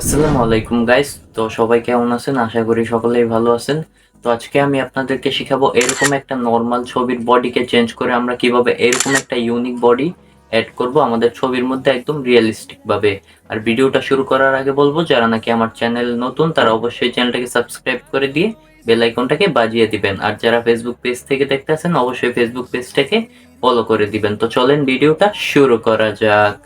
আসসালামু আলাইকুম গাইস তো সবাই কেমন আছেন? আশা করি সকলেই ভালো আছেন। তো আজকে আমি আপনাদেরকে শেখাবো এরকম একটা নর্মাল ছবির বডিকে চেঞ্জ করে আমরা কীভাবে এরকম একটা ইউনিক বডি অ্যাড করব আমাদের ছবির মধ্যে একদম রিয়েলিস্টিক ভাবে। আর ভিডিওটা শুরু করার আগে বলব, যারা নাকি আমার চ্যানেল নতুন, তারা অবশ্যই চ্যানেলটাকে সাবস্ক্রাইব করে দিয়ে বেল আইকনটাকে বাজিয়ে দিবেন। আর যারা ফেসবুক পেজ থেকে দেখতে আছেন, অবশ্যই ফেসবুক পেজটাকে ফলো করে দিবেন। তো চলেন ভিডিওটা শুরু করা যাক।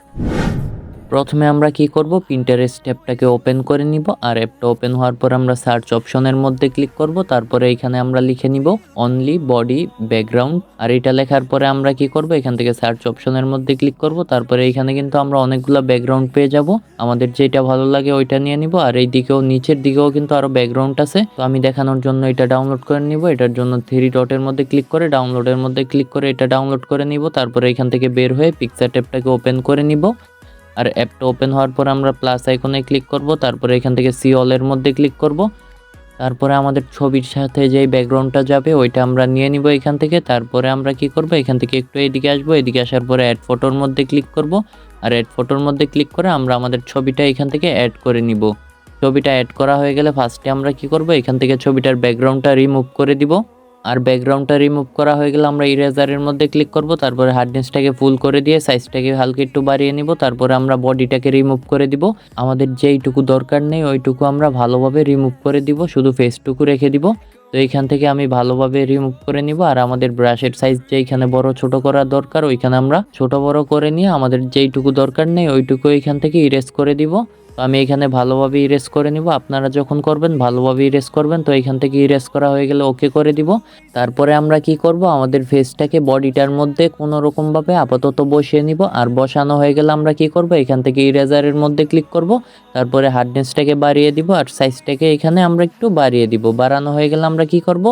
প্রথমে আমরা কি করব? প্রিন্টারেস্ট অ্যাপটাকে ওপেন করে নিব। আর অ্যাপটা ওপেন হওয়ার পর আমরা সার্চ অপশনের মধ্যে ক্লিক করব। তারপরে এখানে আমরা লিখে নিব অনলি বডি ব্যাকগ্রাউন্ড আর এটা লেখার পরে আমরা কি করব? এখান থেকে সার্চ অপশনের মধ্যে ক্লিক করব। তারপরে এখানে কিন্তু আমরা অনেকগুলো ব্যাকগ্রাউন্ড পেয়ে যাব। আমাদের যেটা ভালো লাগে ওইটা নিয়ে নিব। আর এই দিকেও নিচের দিকেও কিন্তু আরও ব্যাকগ্রাউন্ড আছে। তো আমি দেখানোর জন্য এটা ডাউনলোড করে নিব। এটার জন্য থ্রি ডটের মধ্যে ক্লিক করে ডাউনলোডের মধ্যে ক্লিক করে এটা ডাউনলোড করে নিব। তারপরে এখান থেকে বের হয়ে পিকচার ট্যাবটাকে ওপেন করে নিব। আর অ্যাপটা ওপেন হওয়ার পর আমরা প্লাস আইকনে ক্লিক করব, তারপরে এখান থেকে সি অলের মধ্যে ক্লিক করব। তারপরে আমাদের ছবির সাথে যেই ব্যাকগ্রাউন্ডটা যাবে, ওইটা আমরা নিয়ে নিব এখান থেকে। তারপরে আমরা কি করব? এখান থেকে একটু এদিকে আসব, এদিকে আসার পরে অ্যাড ফটোর মধ্যে ক্লিক করব। আর অ্যাড ফটোর মধ্যে ক্লিক করে আমরা আমাদের ছবিটা এখান থেকে অ্যাড করে নিব। ছবিটা অ্যাড করা হয়ে গেলে ফার্স্টে আমরা কি করব? এখান থেকে ছবিটার ব্যাকগ্রাউন্ডটা রিমুভ করে দিব। আর ব্যাকগ্রাউন্ডটা রিমুভ করা হয়ে গেলে আমরা ইরেজারের মধ্যে ক্লিক করব, তারপরে হার্ডনেসটাকে ফুল করে দিয়ে সাইজটাকে হালকা একটু বাড়িয়ে নিব, তারপরে আমরা বডিটাকে রিমুভ করে দিব। আমাদের যেইটুকু দরকার নেই, ওইটুকু আমরা ভালোভাবে রিমুভ করে দিব, শুধু ফেসটুকু রেখে দিব। তো এইখান থেকে আমি ভালোভাবে রিমুভ করে নিব, আর আমাদের ব্রাশের সাইজ যেইখানে বড় ছোট করা দরকার, ওইখানে আমরা ছোট বড় করে নিয়ে আমাদের যেইটুকু দরকার নেই, ওইটুকু এইখান থেকে ইরেজ করে দিব। তো আমি এখানে ভালোভাবে ইরেজ করে নিব, আপনারা যখন করবেন ভালোভাবে ইরেজ করবেন, তো এখান থেকে ইরেজ করা হয়ে গেলে ওকে করে দিব। তারপরে আমরা কি করব, আমাদের ফেসটাকে বডিটার মধ্যে কোনো রকমভাবে আপাতত বসিয়ে নিব, আর বসানো হয়ে গেলে আমরা কি করব, এখান থেকে ইরেজারের মধ্যে ক্লিক করব, তারপরে হার্ডনেসটাকে বাড়িয়ে দিব, আর সাইজটাকে এখানে আমরা একটু বাড়িয়ে দিব। বাড়ানো হয়ে গেলে আমরা কি করব?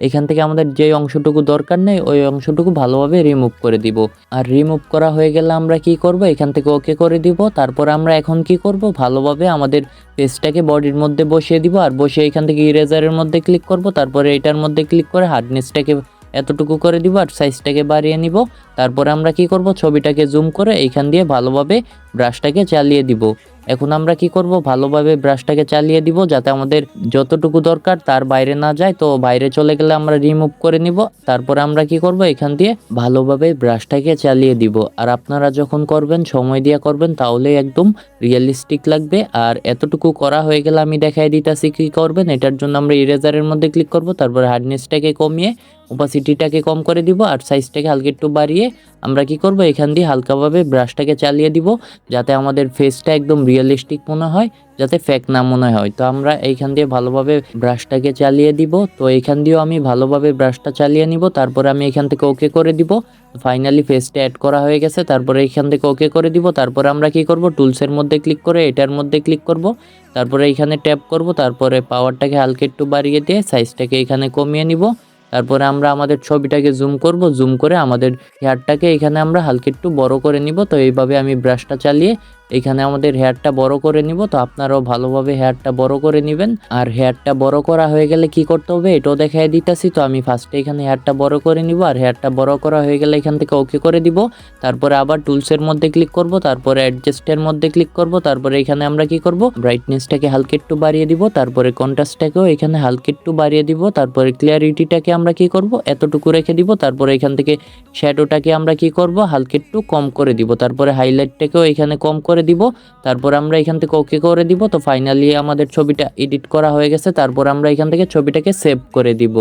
এখান থেকে আমাদের যে অংশটুকু দরকার নেই, ওই অংশটুকু ভালোভাবে রিমুভ করে দিব। আর রিমুভ করা হয়ে গেলে আমরা কি করব? এখান থেকে ওকে করে দিব। তারপর আমরা এখন কি করব? ভালোভাবে আমাদের পেজটাকে বডির মধ্যে বসিয়ে দিব। আর বসে এখান থেকে ইরেজারের মধ্যে ক্লিক করব। তারপরে এটার মধ্যে ক্লিক করে হার্ডনেসটাকে এতটুকু করে দিব আর সাইজটাকে বাড়িয়ে নিব। তারপরে আমরা কি করব? ছবিটাকে জুম করে এইখান দিয়ে ভালোভাবে ব্রাশটাকে চালিয়ে দিব। এখন আমরা কি করব? ভালোভাবে ব্রাশটাকে চালিয়ে দিব যাতে আমাদের যতটুকু দরকার তার বাইরে না যায়। তো বাইরে চলে গেলে আমরা রিমুভ করে নিব। তারপরে আমরা কি করব? এখান দিয়ে ভালোভাবে ব্রাশটাকে চালিয়ে দিব। আর আপনারা যখন করবেন, সময় দিয়ে করবেন তাহলে একদম রিয়েলিস্টিক লাগবে। আর এতটুকু করা হয়ে গেলে আমি দেখাই দিতেছি কি করবেন। এটার জন্য আমরা ইরেজারের মধ্যে ক্লিক করব। তারপরে হার্ডনেসটাকে কমিয়ে ওপাসিটিটাকে কম করে দিব আর সাইজটাকে হালকা একটু বাড়িয়ে আমরা কি করব? এখান দিয়ে হালকাভাবে ব্রাশটাকে চালিয়ে দিব যাতে আমাদের ফেসটা একদম রিয়েলিস্টিক মনে হয়, যাতে ফেক না মনে হয়। তো আমরা এইখান দিয়ে ভালোভাবে ব্রাশটাকে চালিয়ে দিব। তো এইখান দিয়েও আমি ভালোভাবে ব্রাশটা চালিয়ে নিব। তারপরে আমি এখান থেকে ওকে করে দিব। ফাইনালি ফেসটা অ্যাড করা হয়ে গেছে। তারপরে এইখান থেকে ওকে করে দিব। তারপরে আমরা কি করব? টুলসের মধ্যে ক্লিক করে এটার মধ্যে ক্লিক করব। তারপরে এইখানে ট্যাপ করব। তারপরে পাওয়ারটাকে হালকা একটু বাড়িয়ে দিয়ে সাইজটাকে এখানে কমিয়ে নিব। তারপরে আমরা আমাদের ছবিটাকে জুম করব জুম করে আমাদের হেয়ারটাকে এখানে আমরা হালকা একটু বড় করে নিব। তো এইভাবে আমি ব্রাশটা চালিয়ে এখানে আমাদের হেয়ারটা বড় করে নিব, তো আপনারাও ভালোভাবে হেয়ারটা বড় করে নেবেন। আর হেয়ারটা বড় করা হয়ে গেলে কি করতে হবে? এটাও দেখাই দিতেছি, তো আমি ফার্স্টে এখানে হেয়ারটা বড় করে নিব, আর হেয়ারটা বড় করা হয়ে গেলে এখান থেকে ওকে করে দিব। তারপরে আবার টুলসের মধ্যে ক্লিক করব, তারপরে অ্যাডজাস্টের মধ্যে ক্লিক করব, তারপরে এখানে আমরা কি করব? ব্রাইটনেসটাকে হালকা একটু বাড়িয়ে দিব, তারপরে কন্ট্রাস্টটাকেও এখানে হালকা একটু বাড়িয়ে দিব, তারপরে ক্লিয়ারিটিটাকে আমরা কি করব? এতটুকু রেখে দিব, তারপরে এখান থেকে শ্যাডোটাকে আমরা কি করব? হালকা একটু কম করে দিব, তারপরে হাইলাইটটাকেও এখানে কম করে দিব। তারপর আমরা এখান থেকে ওকে করে দিব। তো ফাইনালি আমাদের ছবিটা এডিট করা হয়ে গেছে। তারপর আমরা এখান থেকে ছবিটাকে সেভ করে দিব।